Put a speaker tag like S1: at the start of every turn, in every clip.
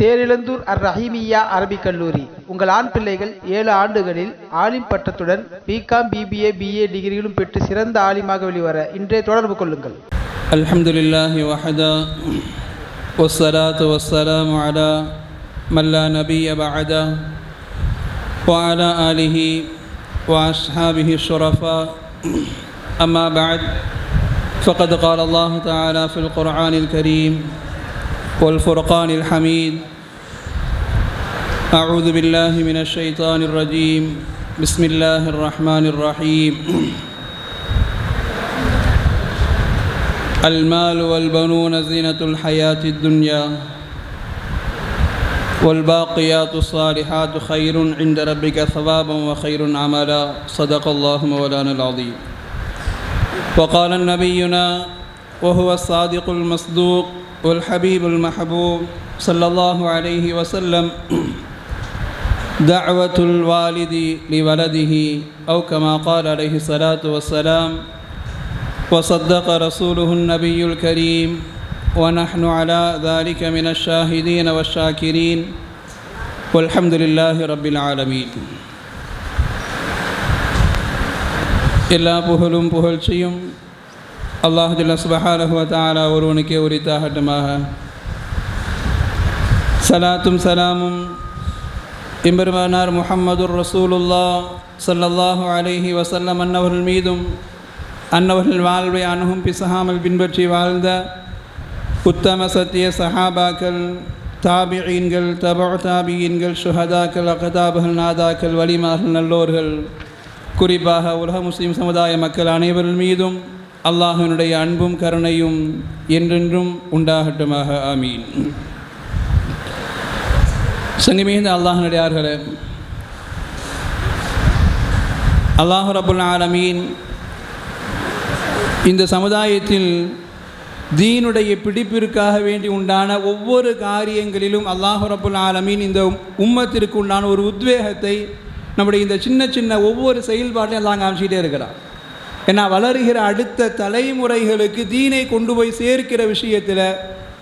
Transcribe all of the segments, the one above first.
S1: தேரிழந்தூர் அர் ரஹீமியா அரபிக் கல்லூரி உங்கள் ஆண் பிள்ளைகள் ஏழு ஆண்டுகளில் ஆலிம் பட்டத்துடன் பிகாம் பிபிஏ பிஏ டிகிரிகளும் பெற்று சிறந்த ஆலிமாக வெளிவர இன்றே தொடர்பு கொள்ளுங்கள்
S2: الحمد لله وحده والصلاة والسلام على من لا نبي بعده وعلى آله وأصحابه الشرفاء أما بعد فقد قال الله تعالى في القرآن الكريم والفرقان الحميد أعوذ بالله من الشيطان الرجيم. بسم الله الرحمن الرحيم. المال والبنون زينة الحياة الدنيا. والباقيات الصالحات خير عند ربك ثوابا وخير عملا. صدق الله مولانا العظيم. وقال نبينا وهو الصادق المصدوق والحبيب المحبوب صلى الله عليه وسلم دعوة الوالد لولده أو كما قال عليه الصلاة والسلام وصدق رسوله النبي الكريم ونحن على ذلك من الشاهدين والشاكرين. والحمد لله رب العالمين. إلا بهلوم بهل شيم الله جل سبحانه وتعالى ورونك ഒരൂണിക്ക് ഉരിത്താഹട്ടുമാഹ صلاة سلام எம்பெருமானார் முஹம்மதுர் ரசூலுல்லா சல்லல்லாஹு அலேஹி வசல்லம் அன்னவர்கள் மீதும் அன்னவர்கள் வாழ்வை அணுகும் பிசகாமல் பின்பற்றி வாழ்ந்த உத்தம சத்திய சஹாபாக்கள் தாபியீன்கள் தபா தாபியீன்கள் சுஹதாக்கள் அகதாபுகள் நாதாக்கள் வலிமார்கள் நல்லோர்கள் குறிப்பாக உலக முஸ்லீம் சமுதாய மக்கள் அனைவர்கள் மீதும் அல்லாஹினுடைய அன்பும் கருணையும் என்றென்றும் உண்டாகட்டுமாக. ஆமீன். சங்கிமிகுந்த அல்லாஹனடியார்களே அல்லாஹு ரபுல் ஆலமீன் இந்த சமுதாயத்தில் தீனுடைய பிடிப்பிற்காக வேண்டி உண்டான ஒவ்வொரு காரியங்களிலும் அல்லாஹு ரபுல் ஆலமீன் இந்த உம்மத்திற்கு உண்டான ஒரு உத்வேகத்தை நம்முடைய இந்த சின்ன சின்ன ஒவ்வொரு செயல்பாட்டையும் எல்லாம் காமிச்சிக்கிட்டே இருக்கிறார் ஏன்னா வளருகிற அடுத்த தலைமுறைகளுக்கு தீனை கொண்டு போய் சேர்க்கிற விஷயத்தில்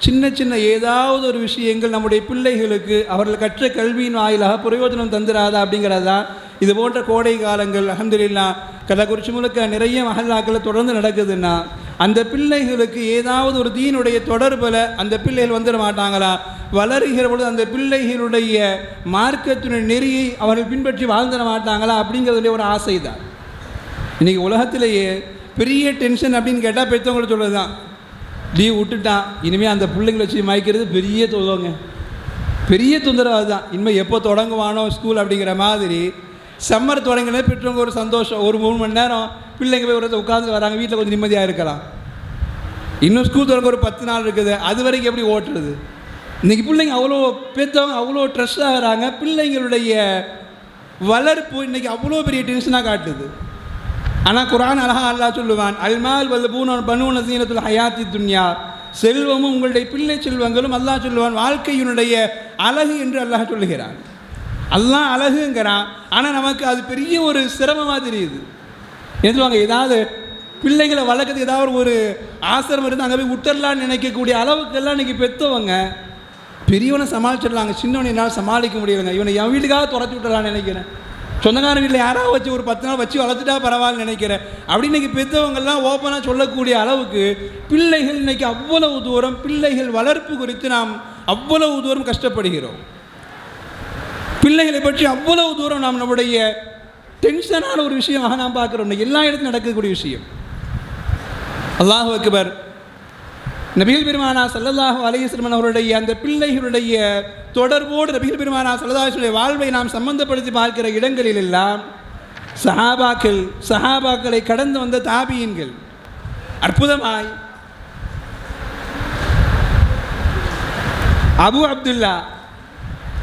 S2: சின்ன சின்ன ஏதாவது ஒரு விஷயங்கள் நம்முடைய பிள்ளைகளுக்கு அவர்கள் கற்ற கல்வியின் வாயிலாக பிரயோஜனம் தந்துடாதா அப்படிங்கிறது? தான் இது போன்ற கோடை காலங்கள் அகமதுல்லா கள்ளக்குறிச்சி முழுக்க நிறைய மகல்லாக்கள் தொடர்ந்து நடக்குதுன்னா அந்த பிள்ளைகளுக்கு ஏதாவது ஒரு தீனுடைய தொடர்பில் அந்த பிள்ளைகள் வந்துட மாட்டாங்களா? வளருகிற பொழுது அந்த பிள்ளைகளுடைய மார்க்கத்தினுடைய நெறியை அவர்கள் பின்பற்றி வாழ்ந்துட மாட்டாங்களா அப்படிங்கிறதுடைய ஒரு ஆசை தான் இன்றைக்கி உலகத்திலேயே பெரிய டென்ஷன் அப்படின்னு கேட்டால் பெற்றவங்களுக்கு சொல்கிறது தான் லீவ் விட்டுட்டான். இனிமேல் அந்த பிள்ளைங்களை வச்சு மயக்கிறது பெரிய தொந்தரவுங்க. பெரிய தொந்தரவு தான் இனிமேல் எப்போ தொடங்குவானோ ஸ்கூல் அப்படிங்கிற மாதிரி சம்மர் தொடங்கினே பெற்றவங்க ஒரு சந்தோஷம். ஒரு மூணு மணி நேரம் பிள்ளைங்க போய் ஒரு உட்காந்து வராங்க. வீட்டில் கொஞ்சம் நிம்மதியாக இருக்கலாம். இன்னும் ஸ்கூல் தொடங்க ஒரு பத்து நாள் இருக்குது. அது வரைக்கும் எப்படி ஓட்டுறது? இன்றைக்கி பிள்ளைங்க அவ்வளோ பெற்றவங்க அவ்வளோ ஸ்ட்ரெஸ் ஆகிறாங்க. பிள்ளைங்களுடைய வளர்ப்பு இன்றைக்கி அவ்வளோ பெரிய டென்ஷனாக காட்டுது. ஆனால் குரான் அழகா அல்லாஹ் சொல்லுவான் அல்மால் வல்ல பூனோன் பனுவன சீனத்துல் ஹயாத்தி துன்யா. செல்வமும் உங்களுடைய பிள்ளை செல்வங்களும் அல்லாஹ் சொல்லுவான் வாழ்க்கையினுடைய அழகு என்று அல்லாஹ் சொல்லுகிறான். அல்லாஹ் அழகுங்கிறான் ஆனால் நமக்கு அது பெரிய ஒரு சிரமமாக தெரியுது. என்ன சொல்லுவாங்க ஏதாவது பிள்ளைகளை வளர்க்குறது ஏதாவது ஒரு ஆசிரமம் இருந்து அங்கே போய் விட்டுறலான்னு நினைக்கக்கூடிய அளவுக்கெல்லாம் இன்றைக்கி பெற்றவங்க பெரியவனை சமாளிச்சிடலாங்க சின்னவனை என்னால் சமாளிக்க முடியலைங்க. இவனை என் வீட்டுக்காக துரத்தி விட்டுறலான்னு நினைக்கிறேன். சொந்தக்கார வீட்டில் யாராவது வச்சு ஒரு பத்து நாள் வச்சு வளர்த்துட்டா பரவாயில்ல நினைக்கிறேன். அப்படி இன்னைக்கு பெற்றவங்கள்லாம் ஓப்பனாக சொல்லக்கூடிய அளவுக்கு பிள்ளைகள் இன்னைக்கு அவ்வளவு தூரம் பிள்ளைகள் வளர்ப்பு குறித்து நாம் அவ்வளவு தூரம் கஷ்டப்படுகிறோம். பிள்ளைகளை பற்றி அவ்வளவு தூரம் நாம் நம்முடைய டென்ஷனான ஒரு விஷயமாக நாம் பார்க்குறோம். எல்லா இடத்துலையும் நடக்கக்கூடிய விஷயம். அல்லாஹ் அக்பர் நபிகள் பெருமானா சல்லல்லாஹு அலையுஸ்லமன் அவருடைய அந்த பிள்ளைகளுடைய தொடர்போடு நபிகள் பெருமானா சல்லல்லாஹுடைய வாழ்வை நாம் சம்பந்தப்படுத்தி பார்க்கிற இடங்களில் எல்லாம் சஹாபாக்கள் சஹாபாக்களை கடந்து வந்த தாபியன்கள் அற்புதமாய் அபு அப்துல்லா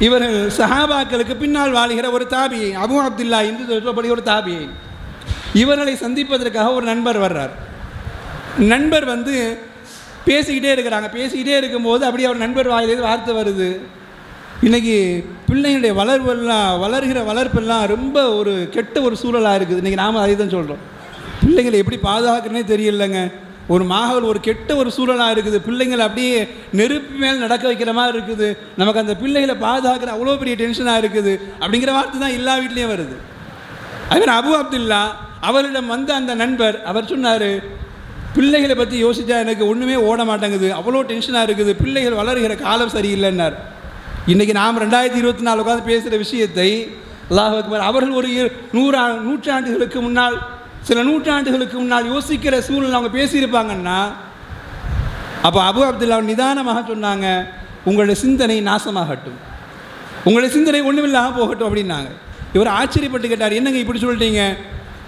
S2: இவர்கள் சஹாபாக்களுக்கு பின்னால் வாழ்கிற ஒரு தாபியை அபு அப்துல்லா என்று ஒரு தாபியை. இவர்களை சந்திப்பதற்காக ஒரு நண்பர் வர்றார். நண்பர் வந்து பேசிக்கிட்டே இருக்கிறாங்க. பேசிக்கிட்டே இருக்கும்போது அப்படியே அவர் நண்பர் வாயிலேருந்து வார்த்தை வருது. இன்றைக்கி பிள்ளைங்களுடைய வளர்வெல்லாம் வளர்கிற வளர்ப்பெல்லாம் ரொம்ப ஒரு கெட்ட ஒரு சூழலாக இருக்குது. இன்றைக்கி நாம் அதை தான் சொல்கிறோம் பிள்ளைங்களை எப்படி பாதுகாக்கிறனே தெரியலங்க. ஒரு மாகவல் ஒரு கெட்ட ஒரு சூழலாக இருக்குது. பிள்ளைங்களை அப்படியே நெருப்பு மேல் நடக்க வைக்கிற மாதிரி இருக்குது. நமக்கு அந்த பிள்ளைகளை பாதுகாக்கிற அவ்வளோ பெரிய டென்ஷனாக இருக்குது. அப்படிங்கிற வார்த்தை தான் எல்லா வீட்லேயும் வருது. அதே அபு அப்துல்லா அவரிடம் வந்த அந்த நண்பர் அவர் சொன்னார் பிள்ளைகளை பற்றி யோசித்தா எனக்கு ஒன்றுமே ஓட மாட்டேங்குது. அவ்வளோ டென்ஷனாக இருக்குது. பிள்ளைகள் வளர்கிற காலம் சரியில்லைன்னார். இன்றைக்கி நாம் ரெண்டாயிரத்தி இருபத்தி நாலு உட்காந்து பேசுகிற விஷயத்தை அல்லாஹ் அக்பர் அவர்கள் ஒரு நூறா நூற்றாண்டுகளுக்கு முன்னால் சில நூற்றாண்டுகளுக்கு முன்னால் யோசிக்கிற சூழ்நிலை அவங்க பேசியிருப்பாங்கன்னா அப்போ அபு அப்துல்லா நிதானமாக சொன்னாங்க உங்களுடைய சிந்தனை நாசமாகட்டும். உங்களுடைய சிந்தனை ஒன்றுமில்லாமல் போகட்டும் அப்படின்னாங்க. இவர் ஆச்சரியப்பட்டு கேட்டார் என்னங்க இப்படி சொல்லிட்டீங்க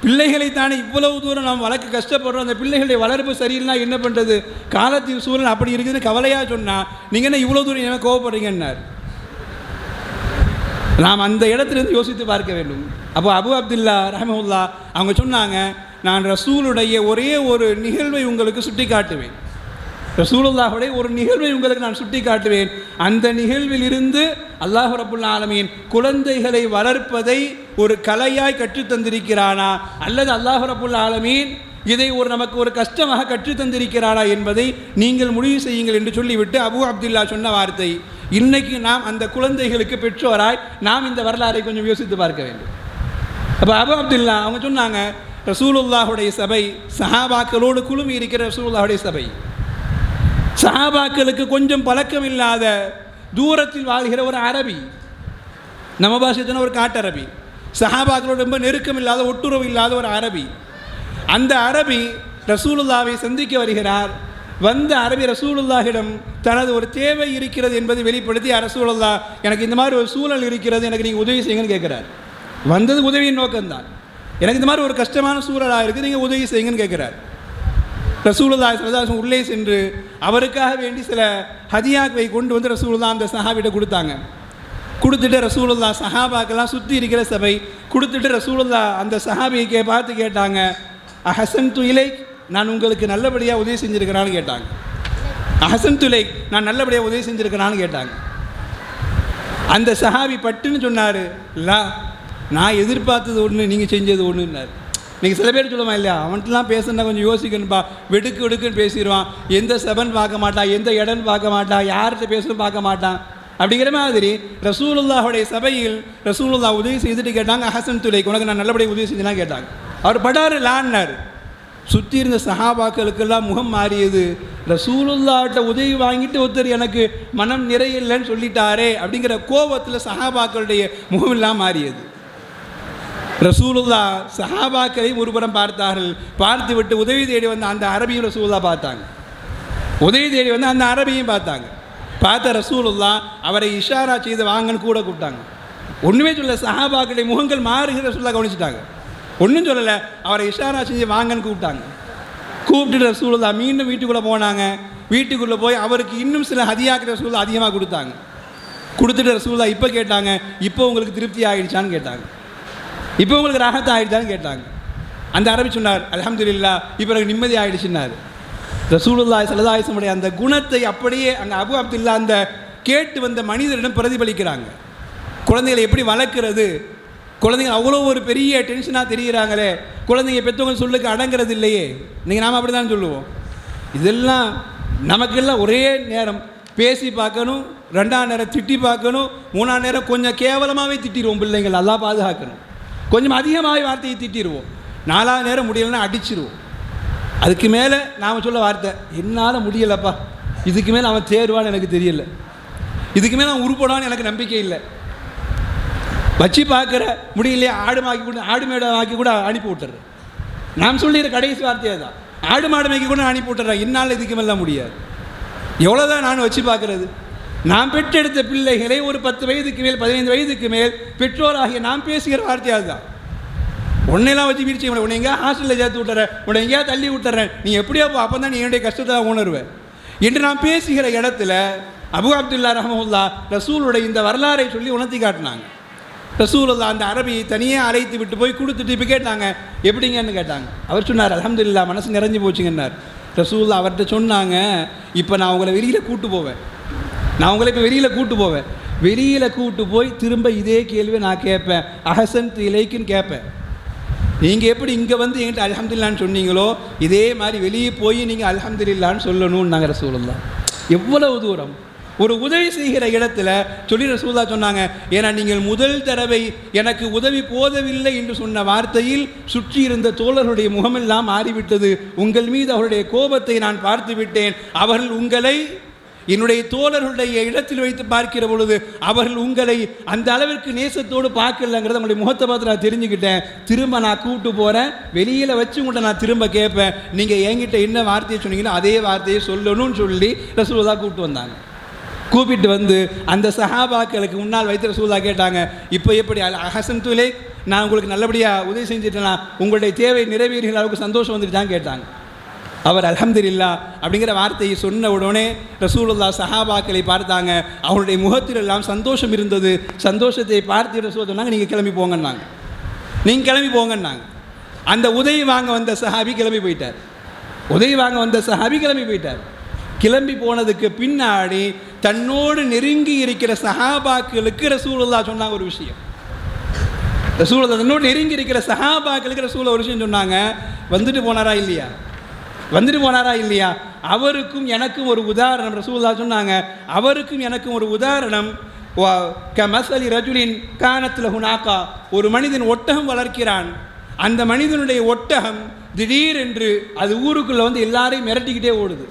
S2: பிள்ளைகளை தானே இவ்வளவு தூரம் நாம் வளர்க்க கஷ்டப்படுறோம். அந்த பிள்ளைகளுடைய வளர்ப்பு சரியில்லைனா என்ன பண்ணுறது காலத்தின் சூழல் அப்படி இருக்குதுன்னு கவலையாக சொன்னால் நீங்கள் என்ன இவ்வளோ தூரம் என்ன கோவப்படுறீங்கன்னார்? நாம் அந்த இடத்துலேருந்து யோசித்து பார்க்க வேண்டும். அப்போ அபு அப்துல்லா ரஹமுல்லா அவங்க சொன்னாங்க நான் ரசூலுடைய ஒரே ஒரு நிகழ்வை உங்களுக்கு சுட்டி காட்டுவேன் ரசூலுல்லாஹுடைய ஒரு நிகழ்வை உங்களுக்கு நான் சுட்டி காட்டுவேன் அந்த நிகழ்வில் இருந்து அல்லாஹ் ரபுல் ஆலமீன் குழந்தைகளை வளர்ப்பதை ஒரு கலையாய் கற்றுத் தந்திருக்கிறானா? அல்லது அல்லாஹ் ரபுல் ஆலமீன் இதை ஒரு நமக்கு ஒரு கஷ்டமாக கற்றுத் தந்திருக்கிறானா என்பதை நீங்கள் முடிவு செய்யுங்கள் என்று சொல்லிவிட்டு அபு அப்துல்லா சொன்ன வார்த்தை. இன்னைக்கு நாம் அந்த குழந்தைகளுக்கு பெற்றோராய் நாம் இந்த வரலாறை கொஞ்சம் யோசித்து பார்க்க வேண்டும். அப்போ அபு அப்துல்லா அவங்க சொன்னாங்க ரசூலுல்லாஹுடைய சபை சஹாபாக்களோடு குழுமி இருக்கிற ரசூலுல்லாஹுடைய சபை. சஹாபாக்களுக்கு கொஞ்சம் பழக்கம் இல்லாத தூரத்தில் வாழ்கிற ஒரு அரபி நம்ம பாஷத்தின ஒரு காட்டரபி சஹாபாக்களோட ரொம்ப நெருக்கம் இல்லாத ஒட்டுறவு இல்லாத ஒரு அரபி. அந்த அரபி ரசூலுல்லாவை சந்திக்க வருகிறார். வந்த அரபி ரசூலுல்லாஹிடம் தனது ஒரு தேவை இருக்கிறது என்பதை வெளிப்படுத்தி அரசூலுல்லா எனக்கு இந்த மாதிரி ஒரு சூழல் இருக்கிறது எனக்கு நீங்கள் உதவி செய்யுங்கன்னு கேட்குறார். வந்தது உதவியின் நோக்கம்தான். எனக்கு இந்த மாதிரி ஒரு கஷ்டமான சூழலாக இருக்குது நீங்கள் உதவி செய்யுங்கன்னு கேட்குறாரு. ரசூலுல்லா சலதாசம் உள்ளே சென்று அவருக்காக வேண்டி சில ஹதியாக்களை கொண்டு வந்து ரசூலுல்லா அந்த சஹாபிட்ட கொடுத்தாங்க. கொடுத்துட்டு ரசூலுல்லா சஹாபாக்கெல்லாம் சுற்றி இருக்கிற சபை கொடுத்துட்டு ரசூலுல்லா அந்த சஹாபியை கே பார்த்து கேட்டாங்க அஹசன் துயிலை நான் உங்களுக்கு நல்லபடியாக உதவி செஞ்சுருக்கிறான்னு கேட்டாங்க. அஹசன் துலை நான் நல்லபடியாக உதவி செஞ்சுருக்கிறான்னு கேட்டாங்க. அந்த சஹாபி பட்டுன்னு சொன்னார் லா நான் எதிர்பார்த்தது ஒன்று நீங்கள் செஞ்சது ஒன்றுன்னார் நீங்கள் சில பேர் சொல்லுமா இல்லையா அவன்கிட்டலாம் பேசுனா கொஞ்சம் யோசிக்கணும்பா. வெடுக்கு வெடுக்குன்னு பேசிடுவான். எந்த செவன் பார்க்க மாட்டான் எந்த இடம்னு பார்க்க மாட்டான் யார்கிட்ட பேசணும் பார்க்க மாட்டான். அப்படிங்கிற மாதிரி ரசூலுல்லாஹுடைய சபையில் ரசூலுல்லா உதவி செய்துட்டு கேட்டாங்க ஹசன் துலைக்கு உனக்கு நான் நல்லபடியாக உதவி செஞ்சேன்னா கேட்டாங்க. அவர் படாரு லான்னார். சுற்றி இருந்த சஹாபாக்களுக்கெல்லாம் முகம் மாறியது. ரசூலுல்லாட்ட உதவி வாங்கிட்டு ஒருத்தர் எனக்கு மனம் நிறையில்லைன்னு சொல்லிட்டாரே அப்படிங்கிற கோபத்தில் சஹாபாக்களுடைய முகம் எல்லாம் மாறியது. ரசூலுல்லா சஹாபாக்களை ஒருபுறம் பார்த்தார்கள். பார்த்து விட்டு உதவி தேடி வந்த அந்த அரபியும் ரசூல்லா பார்த்தாங்க. உதவி தேடி வந்து அந்த அரபியும் பார்த்தாங்க. பார்த்த ரசூலுல்லா அவரை இஷாரா செய்து வாங்கன்னு கூட கூப்பிட்டாங்க. ஒன்றுமே சொல்ல சஹாபாக்களுடைய முகங்கள் மாறுகிற ரசூல்லா கவனிச்சிட்டாங்க. ஒன்றும் சொல்லலை அவரை இஷாரா செஞ்சு வாங்கன்னு கூப்பிட்டாங்க. கூப்பிட்டு ரசூலுல்லா மீண்டும் வீட்டுக்குள்ளே போனாங்க. வீட்டுக்குள்ளே போய் அவருக்கு இன்னும் சில ஹதியாக்கிற ரசூல்லா அதிகமாக கொடுத்தாங்க. கொடுத்துட்டு ரசூல்லா இப்போ கேட்டாங்க இப்போ உங்களுக்கு திருப்தி ஆகிடுச்சான்னு கேட்டாங்க. இப்போ உங்களுக்கு ராகத் ஆகிடுச்சான்னு கேட்டாங்க. அந்த அரபி சொன்னார் அல்ஹம்துலில்லா இப்போ நிம்மதி ஆகிடுச்சுன்னாரு ரசூலுல்லாய் சலதாயசமுடைய அந்த குணத்தை அப்படியே அங்கே அபு அப்துல்லா அந்த கேட்டு வந்த மனிதரிடம் பிரதிபலிக்கிறாங்க. குழந்தைகளை எப்படி வளர்க்குறது? குழந்தைங்க அவ்வளோ ஒரு பெரிய டென்ஷனாக தெரிகிறாங்களே குழந்தைங்க பெற்றவங்க சொல்லுக்கு அடங்கிறது இல்லையே. நீங்கள் நாம் அப்படி தான் சொல்லுவோம். இதெல்லாம் நமக்கெல்லாம் ஒரே நேரம். பேசி பார்க்கணும் ரெண்டாம் நேரம் திட்டி பார்க்கணும் மூணாம் நேரம் கொஞ்சம் கேவலமாகவே திட்டிடுவோம் பிள்ளைங்கள். நல்லா பாதுகாக்கணும். கொஞ்சம் அதிகமாக வார்த்தையை திட்டிடுவோம் நாலாவது நேரம் முடியலைன்னா அடிச்சிருவோம். அதுக்கு மேலே நாம் சொல்ல வார்த்தை என்னால் முடியலப்பா. இதுக்கு மேலே அவன் தேர்வான்னு எனக்கு தெரியல. இதுக்கு மேலே அவன் உருப்படான்னு எனக்கு நம்பிக்கை இல்லை. வச்சு பார்க்குற முடியலையே ஆடு மாக்கி கூட ஆடு மேடை ஆக்கி கூட அனுப்பி விட்டுறேன் நாம் சொல்லிடுற கடைசி வார்த்தையே தான் ஆடு மாடு மேய்க்க கூட அனுப்பி விட்டுறேன் என்னால் இதுக்கு மேலே முடியாது. எவ்வளோதான் நான் வச்சு பார்க்குறது? நாம் பெற்றெடுத்த பிள்ளைகளை ஒரு பத்து வயதுக்கு மேல் பதினைந்து வயதுக்கு மேல் பெற்றோராகிய நாம் பேசுகிற வார்த்தை அதுதான். உன்னையெல்லாம் வச்சு வீழ்ச்சி உன்னை எங்கேயா ஹாஸ்டலில் சேர்த்து விட்டுறேன். உன்னை எங்கேயா தள்ளி விட்டுறேன். நீ எப்படியோ அப்போ தான் நீ என்னுடைய கஷ்டத்தை உணர்வேன். என்று நான் பேசுகிற இடத்துல அபு அப்துல்லா ரஹமுல்லா ரசூலுடைய இந்த வரலாறை சொல்லி உணர்த்தி காட்டினாங்க. ரசூலுல்லா அந்த அரபியை தனியே அழைத்து விட்டு போய் கொடுத்துட்டு இப்போ கேட்டாங்க. எப்படிங்கன்னு கேட்டாங்க. அவர் சொன்னார் அலமதுல்லா மனசு நிறைஞ்சு போச்சுங்கன்னார். ரசூல்லா அவர்கிட்ட சொன்னாங்க இப்போ நான் உங்களை வெளியில் கூட்டு போவேன். நான் உங்களை இப்போ வெளியில் கூட்டு போவேன். வெளியில் கூட்டு போய் திரும்ப இதே கேள்வியை நான் கேட்பேன். அஹசன் இலைக்குன்னு கேட்பேன். நீங்கள் எப்படி இங்கே வந்து என்கிட்ட அலமதுல்லான்னு சொன்னீங்களோ இதே மாதிரி வெளியே போய் நீங்கள் அலமதுல்லான்னு சொல்லணும்னு நாங்கள் ரசூலுல்லாஹ். எவ்வளவு தூரம்? ஒரு உதவி செய்கிற இடத்துல சொல்லி ரசூலா சொன்னாங்க ஏன்னா நீங்கள் முதல் தடவை எனக்கு உதவி போதவில்லை என்று சொன்ன வார்த்தையில் சுற்றி இருந்த தோழர்களுடைய முகமெல்லாம் மாறிவிட்டது. உங்கள் மீது அவருடைய கோபத்தை நான் பார்த்து விட்டேன் அவர்கள் உங்களை என்னுடைய தோழர்களுடைய இடத்தில் வைத்து பார்க்கிற பொழுது அவர்கள் உங்களை அந்த அளவிற்கு நேசத்தோடு பார்க்கலங்கிறத உங்களுடைய முகத்தை பார்த்து நான் தெரிஞ்சுக்கிட்டேன். திரும்ப நான் கூப்பிட்டு போகிறேன் வெளியில் வச்சு உங்கள்கிட்ட நான் திரும்ப கேட்பேன். நீங்கள் என்கிட்ட என்ன வார்த்தையை சொன்னீங்களோ அதே வார்த்தையை சொல்லணும்னு சொல்லி ரசூலா கூப்பிட்டு வந்தாங்க. கூப்பிட்டு வந்து அந்த சஹாபாக்களுக்கு முன்னால் வைத்து ரசூலா கேட்டாங்க இப்போ எப்படி? அஹசன் துலே நான் உங்களுக்கு நல்லபடியாக உதவி செஞ்சுட்டேனா? உங்களுடைய தேவை நிறைவேறுகிற அளவுக்கு சந்தோஷம் வந்துட்டு தான் கேட்டாங்க. அவர் அலமதுல்லா அப்படிங்கிற வார்த்தையை சொன்ன உடனே ரசூலுல்லா சஹாபாக்களை பார்த்தாங்க. அவருடைய முகத்தில் எல்லாம் சந்தோஷம் இருந்தது. சந்தோஷத்தை பார்த்து ரசூல் சொன்னாங்க நீங்கள் கிளம்பி போங்கன்னாங்க. நீங்கள் கிளம்பி போங்கன்னாங்க. அந்த உதவி வாங்க வந்த சஹாபி கிளம்பி போயிட்டார். உதவி வாங்க வந்த சஹாபி கிளம்பி போயிட்டார். கிளம்பி போனதுக்கு பின்னாடி தன்னோடு நெருங்கி இருக்கிற சஹாபாக்களுக்கு ரசூலுல்லா சொன்னாங்க ஒரு விஷயம். ரசூலுல்லா தன்னோடு நெருங்கி இருக்கிற சஹாபாக்களுக்கு ரசூலா ஒரு விஷயம் சொன்னாங்க. வந்துட்டு போனாரா இல்லையா? வந்துட்டு போனாரா இல்லையா? அவருக்கும் எனக்கும் ஒரு உதாரணம். ரசூல்லா சொன்னாங்க அவருக்கும் எனக்கும் ஒரு உதாரணம். வ- கமசலி ரஜுலின் கானத்தில் ஹுனாக்கா ஒரு மனிதன் ஒட்டகம் வளர்க்கிறான். அந்த மனிதனுடைய ஒட்டகம் திடீரென்று அது ஊருக்குள்ளே வந்து எல்லாரையும் மிரட்டிக்கிட்டே ஓடுது.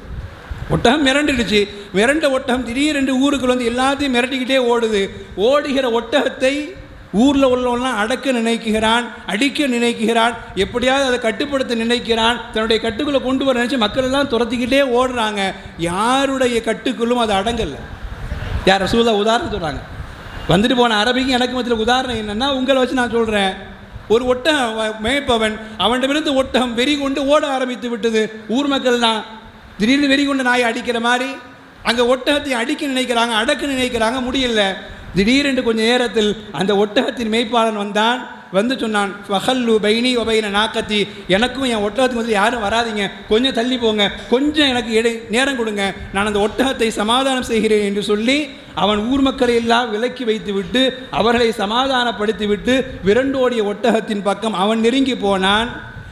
S2: ஒட்டகம் மிரண்டுடுச்சு. மிரண்ட ஒட்டகம் திடீரென்று ஊருக்குள்ளே வந்து எல்லாத்தையும் மிரட்டிக்கிட்டே ஓடுது. ஓடுகிற ஒட்டகத்தை ஊரில் உள்ளவன்லாம் அடக்க நினைக்கிறான் அடிக்க நினைக்கிறான் எப்படியாவது அதை கட்டுப்படுத்த நினைக்கிறான் தன்னுடைய கட்டுக்குள்ளே கொண்டு வர நினச்சி மக்கள் எல்லாம் துரத்திக்கிட்டே ஓடுறாங்க. யாருடைய கட்டுக்குள்ளும் அது அடங்கலை. யார் ரசூலா உதாரணம் சொல்கிறாங்க வந்துட்டு போன அரபிக்கு எனக்கு மத்தியில் உதாரணம் என்னென்னா உங்களை வச்சு நான் சொல்கிறேன் ஒரு ஒட்டகம் வ- மேய்ப்பவன் அவனிடமிருந்து ஒட்டகம் வெறி கொண்டு ஓட ஆரம்பித்து விட்டது. ஊர் மக்கள் தான். திடீர்னு வெறி கொண்டு நாயை அடிக்கிற மாதிரி அங்கே ஒட்டகத்தை அடிக்க நினைக்கிறாங்க அடக்க நினைக்கிறாங்க முடியல. திடீரென்று கொஞ்ச நேரத்தில் அந்த ஒட்டகத்தின் மேய்ப்பாளன் வந்தான் வந்து சொன்னான் ஃபஹல்லு பைனி ஒபைன நாக்கத்தி. எனக்கும் என் ஒட்டகத்துக்கு வந்து யாரும் வராதீங்க. கொஞ்சம் தள்ளி போங்க. கொஞ்சம் எனக்கு இடை நேரம் கொடுங்க. நான் அந்த ஒட்டகத்தை சமாதானம் செய்கிறேன் என்று சொல்லி அவன் ஊர் மக்களை எல்லாம் விலக்கி வைத்து விட்டு அவர்களை சமாதானப்படுத்தி விட்டு விரண்டோடிய ஒட்டகத்தின் பக்கம் அவன் நெருங்கி போனான்.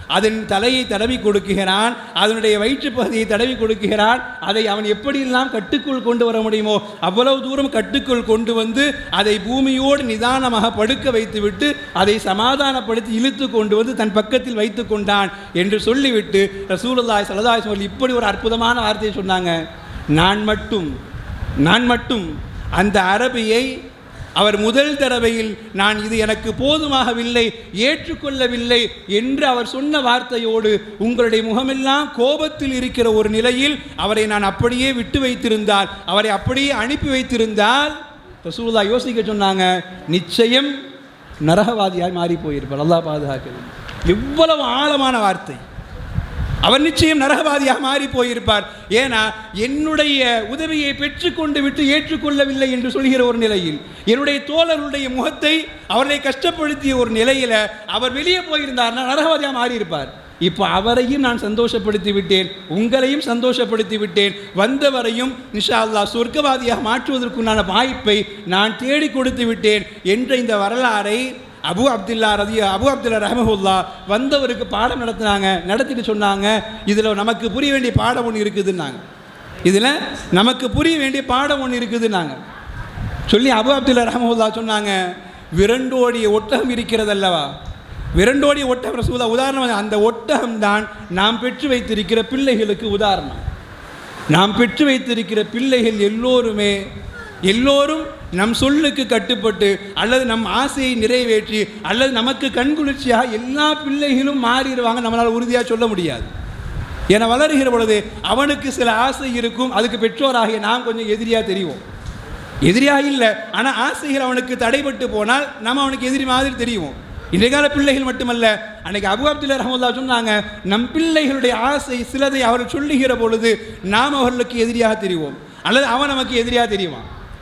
S2: அதன் தலையை தடவி கொடுக்குகிறான் அதனுடைய வயிற்று பகுதியை தடவி கொடுக்குகிறான் அதை அவன் எப்படியெல்லாம் கட்டுக்குள் கொண்டு வர முடியுமோ அவ்வளவு தூரம் கட்டுக்குள் கொண்டு வந்து அதை பூமியோடு நிதானமாக படுக்க வைத்துவிட்டு அதை சமாதானப்படுத்தி இழுத்து கொண்டு வந்து தன் பக்கத்தில் வைத்து கொண்டான் என்று சொல்லிவிட்டு ரசூலுல்லாஹி சலதாய் அலைஹி இப்படி ஒரு அற்புதமான வார்த்தையை சொன்னாங்க. நான் மட்டும் நான் மட்டும் அந்த அரபியை அவர் முதல் தடவையில் நான் இது எனக்கு போதுமாகவில்லை ஏற்றுக்கொள்ளவில்லை என்று அவர் சொன்ன வார்த்தையோடு உங்களுடைய முகமெல்லாம் கோபத்தில் இருக்கிற ஒரு நிலையில் அவரை நான் அப்படியே விட்டு வைத்திருந்தால் அவரை அப்படியே அனுப்பி வைத்திருந்தால் ரசூல்லா யோசிக்க சொன்னாங்க நிச்சயம் நரகவாதியாய் மாறி போயிருப்பார். அல்லா பாதுகாக்கிறது எவ்வளவு ஆழமான வார்த்தை. அவர் நிச்சயம் நரகவாதியாக மாறி போயிருப்பார். ஏன்னா என்னுடைய உதவியை பெற்றுக்கொண்டு விட்டு ஏற்றுக்கொள்ளவில்லை என்று சொல்கிற ஒரு நிலையில் என்னுடைய தோழருடைய முகத்தை அவர்களை கஷ்டப்படுத்திய ஒரு நிலையில் அவர் வெளியே போயிருந்தார்னா நரகவாதியாக மாறியிருப்பார். இப்போ அவரையும் நான் சந்தோஷப்படுத்தி விட்டேன் உங்களையும் சந்தோஷப்படுத்தி விட்டேன். வந்தவரையும் நிஷா அல்லா சொர்க்கவாதியாக மாற்றுவதற்குண்டான வாய்ப்பை நான் தேடி கொடுத்து விட்டேன் என்ற இந்த வரலாறை அபு அப்துல்லா ரதி அபு அப்துல்லா ரஹமஹுல்லா வந்தவருக்கு பாடம் நடத்தினாங்க நடத்திட்டு சொன்னாங்க இதில் நமக்கு புரிய வேண்டிய பாடம் ஒன்று இருக்குதுன்னாங்க. இதில் நமக்கு புரிய வேண்டிய பாடம் ஒன்று இருக்குதுன்னாங்க. சொல்லி அபு அப்துல்லா ரஹமஹுல்லா சொன்னாங்க விரண்டோடிய ஒட்டகம் இருக்கிறது அல்லவா விரண்டோடிய ஒட்டகம் ரசூலா உதாரணம் அந்த ஒட்டகம் தான் நாம் பெற்று வைத்திருக்கிற பிள்ளைகளுக்கு உதாரணம். நாம் பெற்று வைத்திருக்கிற பிள்ளைகள் எல்லோருமே எல்லோரும் நம் சொல்லுக்கு கட்டுப்பட்டு அல்லது நம் ஆசையை நிறைவேற்றி அல்லது நமக்கு கண்குளிர்ச்சியாக எல்லா பிள்ளைகளும் மாறிடுவாங்க நம்மளால் உறுதியாக சொல்ல முடியாது. என வளர்கிற பொழுது அவனுக்கு சில ஆசை இருக்கும் அதுக்கு பெற்றோராகிய நாம் கொஞ்சம் எதிரியாக தெரியும் எதிரியாக இல்லை ஆனால் ஆசைகள் அவனுக்கு தடைபட்டு போனால் நம்ம அவனுக்கு எதிரி மாதிரி தெரியும் இன்றைக்கால பிள்ளைகள் மட்டுமல்ல அன்னைக்கு அபு அப்துல்லா ரஹமுல்லா சொன்னாங்க நம் பிள்ளைகளுடைய ஆசை சிலதை அவர்கள் சொல்லுகிற பொழுது நாம் அவர்களுக்கு எதிரியாக தெரிவோம் அல்லது அவன் நமக்கு எதிரியாக தெரியுமா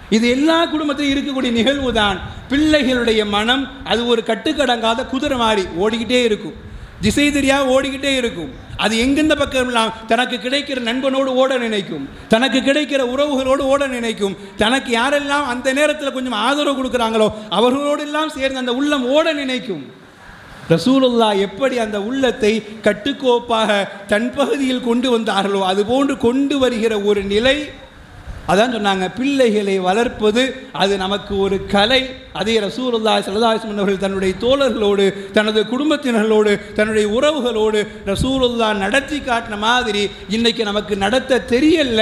S2: இது எல்லா குடும்பத்திலும் இருக்கக்கூடிய நிகழ்வு தான் பிள்ளைகளுடைய மனம் அது ஒரு கட்டுக்கடங்காத குதிரை மாதிரி ஓடிக்கிட்டே இருக்கும். திசை தெரியா ஓடிக்கிட்டே இருக்கும். அது எங்கெந்த பக்கம்லாம் தனக்கு கிடைக்கிற நண்பனோடு ஓட நினைக்கும். தனக்கு கிடைக்கிற உறவுகளோடு ஓட நினைக்கும். தனக்கு யாரெல்லாம் அந்த நேரத்தில் கொஞ்சம் ஆதரவு கொடுக்குறாங்களோ அவர்களோடு எல்லாம் சேர்ந்து அந்த உள்ளம் ஓட நினைக்கும். ரசூலுல்லா எப்படி அந்த உள்ளத்தை கட்டுக்கோப்பாக தன் பகுதியில் கொண்டு வந்தார்களோ அதுபோன்று கொண்டு வருகிற ஒரு நிலை அதான் சொன்னாங்க பிள்ளைகளை வளர்ப்பது அது நமக்கு ஒரு கலை. அதே ரசூலுல்லா சலதாசம் அவர்கள் தன்னுடைய தோழர்களோடு தனது குடும்பத்தினர்களோடு தன்னுடைய உறவுகளோடு ரசூலுல்லா நடத்தி காட்டின மாதிரி இன்னைக்கு நமக்கு நடத்த தெரியல.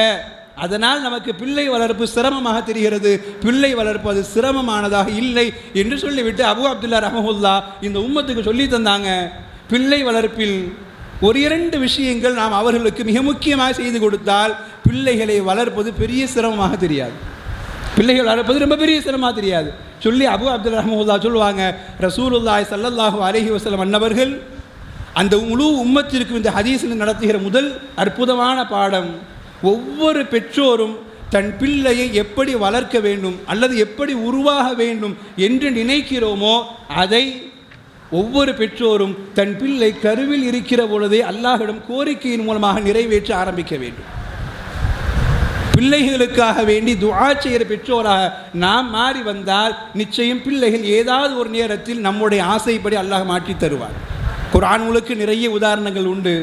S2: அதனால் நமக்கு பிள்ளை வளர்ப்பு சிரமமாக தெரிகிறது. பிள்ளை வளர்ப்பு அது சிரமமானதாக இல்லை என்று சொல்லிவிட்டு அபு அப்துல்லா ரஹமுல்லா இந்த உம்மத்துக்கு சொல்லி தந்தாங்க. பிள்ளை வளர்ப்பில் ஒரு இரண்டு விஷயங்கள் நாம் அவர்களுக்கு மிக முக்கியமாக செய்து கொடுத்தால் பிள்ளைகளை வளர்ப்பது பெரிய சிரமமாக தெரியாது. பிள்ளைகள் வளர்ப்பது ரொம்ப பெரிய சிரமமாக தெரியாது. சொல்லி அபு அப்துல் ரஹமுல்லா சொல்லுவாங்க ரசூலுல்லாய் சல்லல்லாஹு அலஹி வசலம் அன்னவர்கள் அந்த முழு உம்மத்திற்கும் இந்த ஹதீஸில் நடத்துகிற முதல் அற்புதமான பாடம் ஒவ்வொரு பெற்றோரும் தன் பிள்ளையை எப்படி வளர்க்க வேண்டும் அல்லது எப்படி உருவாக வேண்டும் என்று நினைக்கிறோமோ அதை ஒவ்வொரு பெற்றோரும் தன் பிள்ளை கருவில் இருக்கிற பொழுதே அல்லாஹிடம் கோரிக்கையின் மூலமாக நிறைவேற்ற ஆரம்பிக்க வேண்டும். பிள்ளைகளுக்காக வேண்டி துவா செய்கிற பெற்றோராக நாம் மாறி வந்தால் நிச்சயம் பிள்ளைகள் ஏதாவது ஒரு நேரத்தில் நம்முடைய ஆசைப்படி அல்லாஹ் மாற்றி தருவார். குர்ஆன் முழுக்க நிறைய உதாரணங்கள் உண்டு.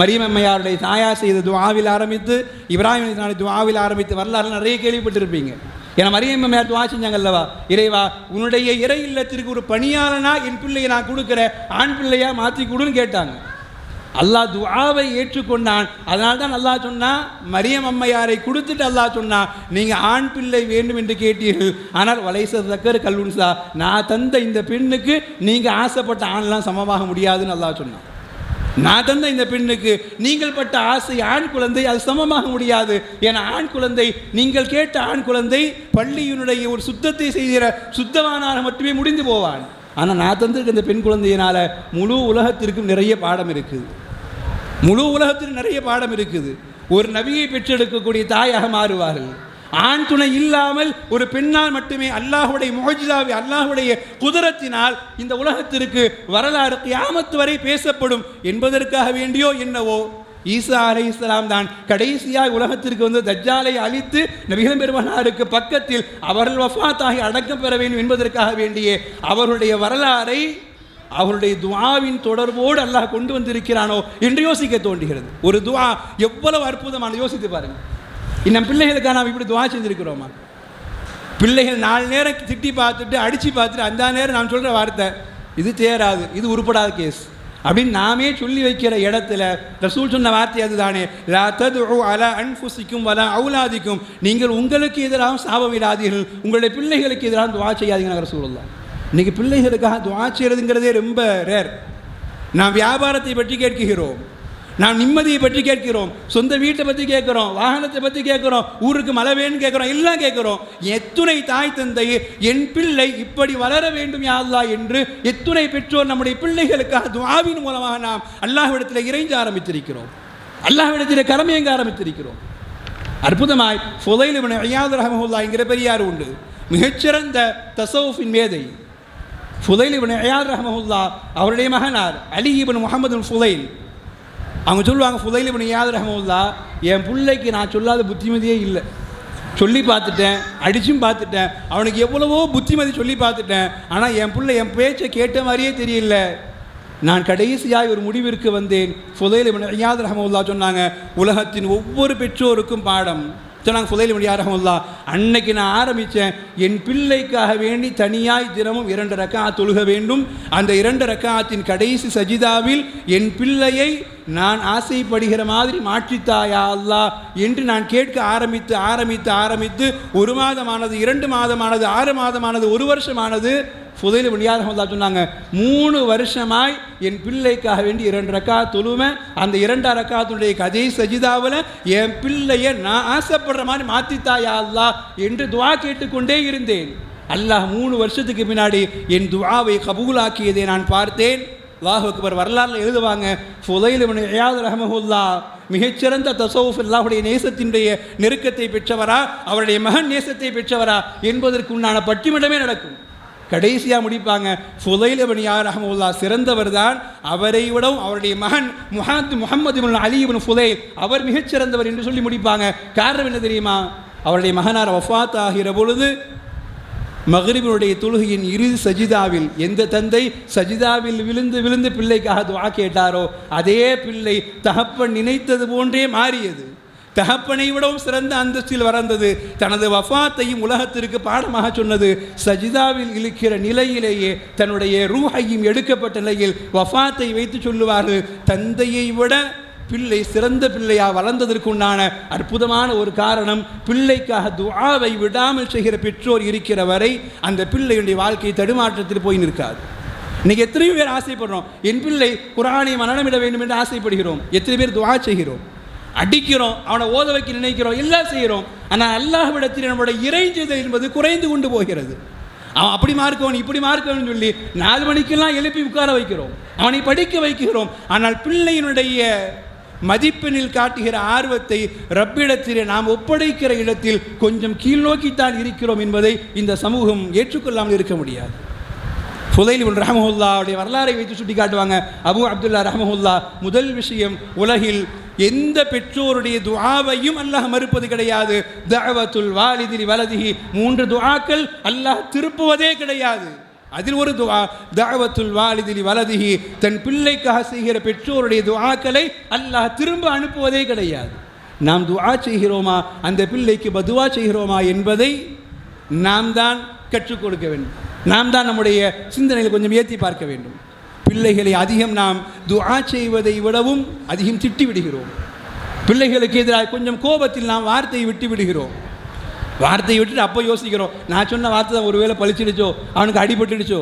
S2: மரியம்மையாருடைய தாயார் செய்த துவாவில் ஆரம்பித்து இப்ராஹிம் துவாவில் ஆரம்பித்து வரலாறு நிறைய கேள்விப்பட்டிருப்பீங்க. ஏன்னா மரியம் அம்மையார் அல்லவா இறைவா உன்னுடைய இறை இல்லத்திற்கு ஒரு பணியாளனா என் பிள்ளையை நான் கொடுக்குற ஆண் பிள்ளையா மாற்றி கொடுன்னு கேட்டாங்க. அல்லாஹ் துவாவை ஏற்றுக்கொண்டான். அதனால தான் அல்லாஹ் சொன்னான் மரியம் அம்மையாரை கொடுத்துட்டு அல்லாஹ் சொன்னான் நீங்கள் ஆண் பிள்ளை வேண்டும் என்று கேட்டீர்கள். ஆனால் வலைச தக்கர் கல்லுன்சா நான் தந்த இந்த பெண்ணுக்கு நீங்கள் ஆசைப்பட்ட ஆண்லாம் சமமாக முடியாதுன்னு அல்லாஹ் சொன்னான். நான் தந்த இந்த பெண்ணுக்கு நீங்கள் பட்ட ஆசை ஆண் குழந்தை அது சமமாக முடியாது. என ஆண் குழந்தை நீங்கள் கேட்ட ஆண் குழந்தை பள்ளியினுடைய ஒரு சுத்தத்தை செய்கிற சுத்தவானாக மட்டுமே முடிந்து போவான். ஆனால் நான் தந்திருக்க இந்த பெண் குழந்தையினால் முழு உலகத்திற்கும் நிறைய பாடம் இருக்குது. முழு உலகத்திற்கு நிறைய பாடம் இருக்குது. ஒரு நபியை பெற்றெடுக்கக்கூடிய தாயாக மாறுவார்கள். ஆண் துணை இல்லாமல் ஒரு பெண்ணால் மட்டுமே அல்லாஹுடைய முகஜிதாவை அல்லாஹுடைய குதிரத்தினால் இந்த உலகத்திற்கு வரலாறு கியாமத்து வரை பேசப்படும் என்பதற்காக வேண்டியோ என்னவோ? ஈசா அலை இஸ்லாம் தான் கடைசியாக உலகத்திற்கு வந்து தஜ்ஜாலை அழித்து நபிகள் பெருமனாருக்கு பக்கத்தில் அவர்கள் வஃபாத்தாகி அடக்கம் பெற வேண்டும் என்பதற்காக வேண்டிய அவருடைய வரலாறை அவருடைய துவாவின் தொடர்போடு அல்லாஹ் கொண்டு வந்திருக்கிறானோ என்று யோசிக்க தோன்றுகிறது. ஒரு துவா எவ்வளவு அற்புதமான யோசித்து பாருங்கள். இன்னும் பிள்ளைகளுக்காக நாம் இப்படி துவா செஞ்சிருக்கிறோமா? பிள்ளைகள் நாலு நேரம் திட்டி பார்த்துட்டு அடித்து பார்த்துட்டு அந்த நேரம் நான் சொல்கிற வார்த்தை இது தேராது இது உருப்படாத கேஸ் அப்படின்னு நாமே சொல்லி வைக்கிற இடத்துல ரசூல் சொன்ன வார்த்தை அதுதானே. லா தது அல அன்புசிக்கும் வல அவுலாதிக்கும். நீங்கள் உங்களுக்கு எதிராக சாபமிடாதீர்கள். உங்களுடைய பிள்ளைகளுக்கு எதிராக துவா செய்யாதீங்க ரசூலுல்லாஹ். இன்னைக்கு பிள்ளைகளுக்காக துவா செய்கிறதுங்கிறதே ரொம்ப ரேர் நாம் வியாபாரத்தை பற்றி கேட்கிறோம் நாம் நிம்மதியை பற்றி கேட்கிறோம். சொந்த வீட்டை பற்றி கேட்குறோம். வாகனத்தை பற்றி கேட்குறோம். ஊருக்கு மழை வேணும்னு கேட்குறோம். எல்லாம் கேட்குறோம். எத்துணை தாய் தந்தை என் பிள்ளை இப்படி வளர வேண்டும் யா என்று எத்துணை பெற்றோர் நம்முடைய பிள்ளைகளுக்காக துவாவின் மூலமாக நாம் அல்லாஹ்விடத்தில் இறைஞ்ச ஆரம்பித்திருக்கிறோம். அல்லாஹ்விடத்தில் கடமையங்க ஆரம்பித்திருக்கிறோம். அற்புதமாய் ஃபுதைல் இவன் ஐயாது ரஹமஹுல்லா என்கிற பெரியார் உண்டு. மிகச்சிறந்த தசவுஃபின் மேதை. ஃபுதைல் இவன் ஐயாது ரஹமஹுல்லா அவருடைய மகனார் அலி இவன் முகமது ஃபுதைல். அவங்க சொல்லுவாங்க ஃபுதைல் இப்போ ஐயாத் ரஹமஹுல்லா என் பிள்ளைக்கு நான் சொல்லாத புத்திமதியே இல்லை. சொல்லி பார்த்துட்டேன் அடிச்சும் பார்த்துட்டேன். அவனுக்கு எவ்வளவோ புத்திமதி சொல்லி பார்த்துட்டேன். ஆனால் என் பிள்ளை என் பேச்சை கேட்ட மாதிரியே தெரியல. நான் கடைசியாக ஒரு முடிவிற்கு வந்தேன். ஃபுதைல் இப்போ ஐயாத் ரஹமஹுல்லா சொன்னாங்க உலகத்தின் ஒவ்வொரு பெற்றோருக்கும் பாடம். சொன்னாங்க ஃபுதைல் இப்னு அன்னைக்கு நான் ஆரம்பித்தேன் என் பிள்ளைக்காக வேண்டி தனியாய் தினமும் இரண்டு ரக்கா தொழுக வேண்டும். அந்த இரண்டு ரக்காத்தின் கடைசி சஜிதாவில் என் பிள்ளையை நான் ஆசைப்படுகிற மாதிரி மாற்றித்தாயா அல்லா என்று நான் கேட்க ஆரம்பித்து ஆரம்பித்து ஆரம்பித்து ஒரு மாதமானது இரண்டு மாதமானது ஆறு மாதமானது ஒரு வருஷமானது ஃபுதைல் விடியாரமல்லா சொன்னாங்க மூணு வருஷமாய் என் பிள்ளைக்காக வேண்டி இரண்டு ரக்கா தொழுவேன். அந்த இரண்டா ரக்காத்துடைய கதை சஜிதாவில் என் பிள்ளையை நான் ஆசைப்படுற மாதிரி மாற்றித்தாயா அல்லாஹ் என்று துவா கேட்டுக்கொண்டே இருந்தேன். அல்லாஹ் மூணு வருஷத்துக்கு பின்னாடி என் துவாவை கபூலாக்கியதை நான் பார்த்தேன். அல்லாஹ் அக்பர் வரலாறுல எழுதுவாங்க ஃபுதைல் இப்னு ரஹமஹுல்லா மிகச்சிறந்த தசவுஃப் அல்லாஹுடைய நேசத்தினுடைய நெருக்கத்தை பெற்றவரா அவருடைய மகன் நேசத்தை பெற்றவரா என்பதற்கு உண்டான பட்டிமன்றமே நடக்கும். கடைசியாக முடிப்பாங்க. ஃபுதைல் இப்னு யார் ரஹமஹுல்லா சிறந்தவர் தான். அவரை விடவும் அவருடைய மகன் முஹாத் முகமது இப்னு அலி அவர் மிகச்சிறந்தவர் என்று சொல்லி முடிப்பாங்க. காரணம் என்ன தெரியுமா? அவருடைய மகனார் வஃபாத் ஆகிற பொழுது மகரிபினுடைய தொழுகையின் இறுதி சஜிதாவில் எந்த தந்தை சஜிதாவில் விழுந்து விழுந்து பிள்ளைக்காக துவா கேட்டாரோ அதே பிள்ளை தகப்பன் நினைத்தது போன்றே மாறியது. தகப்பனை விடவும் சிறந்த அந்தஸ்தில் வளர்ந்தது. தனது வஃபாத்தையும் உலகத்திற்கு பாடமாக சொன்னது. சஜிதாவில் இழுக்கிற நிலையிலேயே தன்னுடைய ரூஹையும் எடுக்கப்பட்ட நிலையில் வஃபாத்தை வைத்து சொல்லுவார்கள் தந்தையை விட பிள்ளை சிறந்த பிள்ளையாக வளர்ந்ததற்குண்டான அற்புதமான ஒரு காரணம் பிள்ளைக்காக துஆவை விடாமல் செய்கிற பெற்றோர் இருக்கிற வரை அந்த பிள்ளையுடைய வாழ்க்கை தடுமாற்றத்தில் போய் நிற்காது. இன்னைக்கு எத்தனையோ பேர் ஆசைப்படுறோம் என் பிள்ளை குரானை மனநமிட வேண்டும் என்று ஆசைப்படுகிறோம். எத்தனை பேர் துவா செய்கிறோம்? அடிக்கிறோம் அவனை ஓத வைக்க நினைக்கிறோம் எல்லாம் செய்கிறோம். ஆனால் அல்லாஹ்விடத்தில் நம்மளோட இறைஞ்சது என்பது குறைந்து கொண்டு போகிறது. அவன் அப்படி மார்க்கவன் இப்படி மார்க்கவன் சொல்லி நாலு மணிக்கெல்லாம் எழுப்பி உட்கார வைக்கிறோம். அவனை படிக்க வைக்கிறோம். ஆனால் பிள்ளையினுடைய மதிப்பெண்ணில் காட்டுகிற ஆர்வத்தை ரப்பிடத்திலே நாம் ஒப்படைக்கிற இடத்தில் கொஞ்சம் கீழ்நோக்கித்தான் இருக்கிறோம் என்பதை இந்த சமூகம் ஏற்றுக்கொள்ளாமல் இருக்க முடியாது. ஃபுதைல் இப்னு ரஹமஹுல்லாவுடைய வரலாறை வைத்து சுட்டி காட்டுவாங்க அபு அப்துல்லா ரஹமஹுல்லா முதல் விஷயம் உலகில் எந்த பெற்றோருடைய துஆவையும் அல்லாஹ் மறுப்பது கிடையாது. தஅவத்துல் வாலிதில் வலதிஹி. மூன்று துஆக்கள் அல்லாஹ் திருப்புவதே கிடையாது. அதில் ஒரு துவா தஅவத்துல் வாலிதில் வலதிஹி. தன் பிள்ளைக்காக செய்கிற பெற்றோருடைய துவாக்களை அல்லாஹ் திரும்ப அனுப்புவதே கிடையாது. நாம் துவா செய்கிறோமா? அந்த பிள்ளைக்கு பதுவா செய்கிறோமா என்பதை நாம் தான் கற்றுக் கொடுக்க வேண்டும். நாம் தான் நம்முடைய சிந்தனையில் கொஞ்சம் ஏற்றி பார்க்க வேண்டும். பிள்ளைகளை அதிகம் நாம் துஆ செய்வதை விடவும் அதிகம் திட்டி விடுகிறோம் பிள்ளைகளுக்கு எதிராக கொஞ்சம் கோபத்தில் நாம் வார்த்தையை விட்டு விடுகிறோம். வார்த்தையை விட்டுட்டு அப்போ யோசிக்கிறோம் நான் சொன்ன வார்த்தை தான் ஒருவேளை பழிச்சிடுச்சோ அவனுக்கு அடிபட்டுடுச்சோ.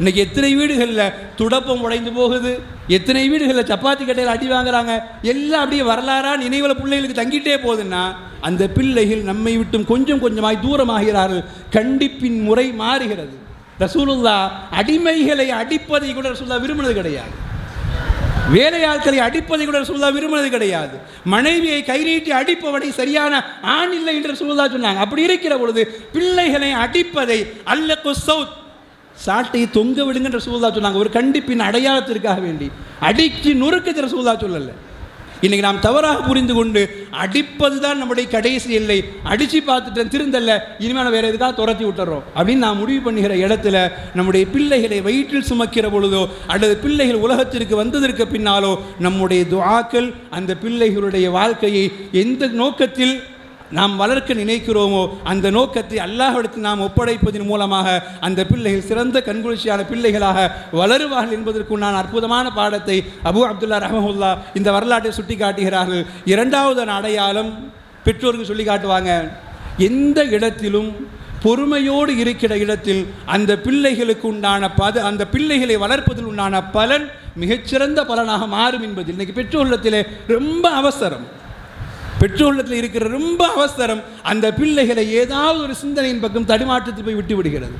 S2: இன்னைக்கு எத்தனை வீடுகளில் துடப்பம் உடைந்து போகுது எத்தனை வீடுகளில் சப்பாத்தி கட்டையில் அடி வாங்குறாங்க எல்லாம் அப்படியே வரலாறாக நினைவில் பிள்ளைகளுக்கு தங்கிட்டே போகுதுன்னா அந்த பிள்ளைகள் நம்மை விட்டும் கொஞ்சம் கொஞ்சமாய் தூரமாகிறார்கள் கண்டிப்பின் முறை மாறுகிறது. ரசூலுல்லா அடிமைகளை அடிப்பதை கூட ரசூல்லா விரும்பினது கிடையாது. வேலையாட்களை அடிப்பதை கூட ரசூல்லா விரும்பினது கிடையாது. மனைவியை கை நீட்டி அடிப்பவனை சரியான ஆண் இல்லை என்று ரசூல்லா சொன்னாங்க. அப்படி இருக்கிற பொழுது பிள்ளைகளை அடிப்பதை அல்ல குசௌத் சாட்டையை தொங்க விடுங்கன்ற ரசூல்லா சொன்னாங்க. ஒரு கண்டிப்பின் அடையாளத்திற்காக வேண்டி. அடிக்கு நுறுக்கத்தை ரசூல்லா சொல்லலை. இன்னைக்கு நாம் தவறாக புரிந்து கொண்டு அடிப்பது தான் நம்முடைய கடைசி இல்லை அடித்து பார்த்துட்டேன் திருந்தல்ல இனிமேல் வேறு எதுக்காக துரத்தி விட்டுறோம்? அப்படின்னு நான் முடிவு பண்ணுகிற இடத்துல நம்முடைய பிள்ளைகளை வயிற்றில் சுமக்கிற பொழுதோ அல்லது பிள்ளைகள் உலகத்திற்கு வந்ததற்கு பின்னாலோ நம்முடைய துவாக்கள் அந்த பிள்ளைகளுடைய வாழ்க்கையை எந்த நோக்கத்தில் நாம் வளர்க்க நினைக்கிறோமோ அந்த நோக்கத்தை அல்லாஹ்விடத்தில் நாம் ஒப்படைப்பதன் மூலமாக அந்த பிள்ளைகள் சிறந்த கண்குளிர்ச்சியான பிள்ளைகளாக வளருவார்கள் என்பதற்குண்டான அற்புதமான பாடத்தை அபு அப்துல்லா ரஹமஹுல்லா இந்த வரலாற்றை சுட்டி காட்டுகிறார்கள் இரண்டாவது அடையாளம் பெற்றோருக்கு சொல்லி காட்டுவாங்க எந்த இடத்திலும் பொறுமையோடு இருக்கிற இடத்தில் அந்த பிள்ளைகளுக்கு உண்டான பத அந்த பிள்ளைகளை வளர்ப்பதில் உண்டான பலன் மிகச்சிறந்த பலனாக மாறும் என்பதில் இன்றைக்கு பெற்றோரிடத்திலே ரொம்ப அவசரம். பெற்றோரிடத்தில் இருக்கிற ரொம்ப அவசரம் அந்த பிள்ளைகளை ஏதாவது ஒரு சிந்தனையின் பக்கம் தடுமாற்றத்தில் போய் விட்டு விடுகிறது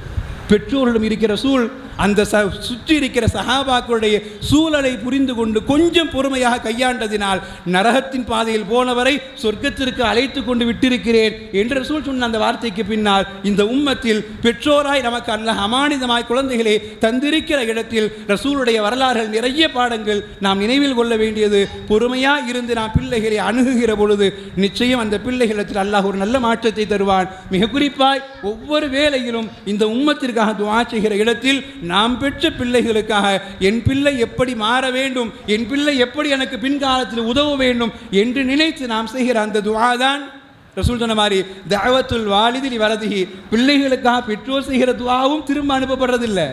S2: பெற்றோர்களிடம் இருக்கிற சூழ் அந்த ச சுற்றி இருக்கிற சஹாபாக்களுடைய சூழலை புரிந்து கொண்டு கொஞ்சம் பொறுமையாக கையாண்டதினால் நரகத்தின் பாதையில் போனவரை சொர்க்கத்திற்கு அழைத்து கொண்டு விட்டிருக்கிறேன் என்ற சூழ் சொன்ன அந்த வார்த்தைக்கு பின்னால் இந்த உம்மத்தில் பெற்றோராய் நமக்கு அல்ல அமானிதமாய் குழந்தைகளை தந்திருக்கிற இடத்தில் ரசூலுடைய வரலாறுகள் நிறைய பாடங்கள் நாம் நினைவில் கொள்ள வேண்டியது. பொறுமையாக இருந்து நாம் பிள்ளைகளை அணுகுகிற பொழுது நிச்சயம் அந்த பிள்ளைகளிடத்தில் அல்லாஹ் ஒரு நல்ல மாற்றத்தை தருவான். மிக குறிப்பாய் ஒவ்வொரு வேளையிலும் இந்த உம்மத்திற்கு பிள்ளைகளுக்காக துவா செய்கிற இடத்தில் நாம் பெற்ற பிள்ளைகளுக்காக என் பிள்ளை எப்படி மாற வேண்டும்? என் பிள்ளை எப்படி எனக்கு பின்காலத்தில் உதவ வேண்டும்? என்று நினைத்து நாம் செய்கிற அந்த துவா தான் ரசூல் சொன்ன மாதிரி தேவத்துள் வாலிதில் வலதுகி பிள்ளைகளுக்காக பெற்றோர் செய்கிற துவாவும் திரும்ப அனுப்பப்படுறதில்லை.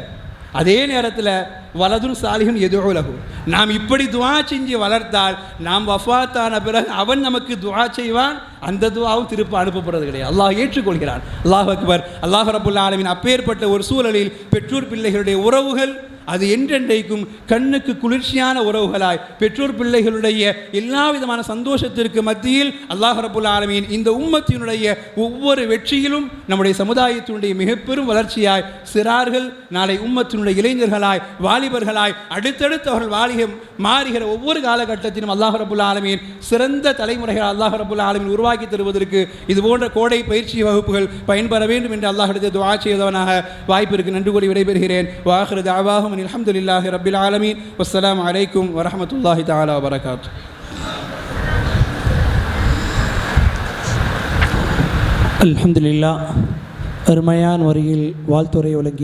S2: அதே நேரத்தில் வலதுன் சாலிகும் எதுலகு நாம் இப்படி துவா செஞ்சு வளர்த்தால் நாம் வஃபாத்தான பிறகு அவன் நமக்கு துவா செய்வான் அந்த துவாவும் திருப்ப அனுப்பப்படுறது கிடையாது. அல்லாஹ் ஏற்றுக்கொள்கிறான். அல்லாஹ் அக்பர். அல்லாஹ் ரபுல் ஆலமின் அப்பேற்பட்ட ஒரு சூழலில் பெற்றோர் பிள்ளைகளுடைய உறவுகள் அது என்றென்றைக்கும் கண்ணுக்கு குளிர்ச்சியான உறவுகளாய் பெற்றோர் பிள்ளைகளுடைய எல்லா விதமான சந்தோஷத்திற்கு மத்தியில் அல்லாஹ் ரபுல் ஆலமீன் இந்த உம்மத்தினுடைய ஒவ்வொரு வெற்றியிலும் நம்முடைய சமுதாயத்தினுடைய மிக பெரும் வளர்ச்சியாய் சிறார்கள் நாளை உம்மத்தினுடைய இளைஞர்களாய் வாலிபர்களாய் அடுத்தடுத்து அவர்கள் வாலிகம் மாறுகிற ஒவ்வொரு காலகட்டத்திலும் அல்லாஹ் ரபுல் ஆலமீன் சிறந்த தலைமுறைகள் அல்லாஹ் ரபுல் ஆலமீன் உருவாக்கி தருவதற்கு இது போன்ற கோடை பயிற்சி வகுப்புகள் பயன்பெற வேண்டும் என்று அல்லாஹிடத்தை துவா செய்தவனாக வாய்ப்பிற்கு நன்றி கூறி விடைபெறுகிறேன். வாஹிரு தாவாகும் அல்ஹம்துலில்லாஹி ரபில் ஆலமீன் வஸ்ஸலாமு அலைக்கும் வரஹமத்துல்லாஹி தஆலா வபரகாத்து
S3: الحمد لله அருமையான முறையில் வாழ்த்துறை வழங்கி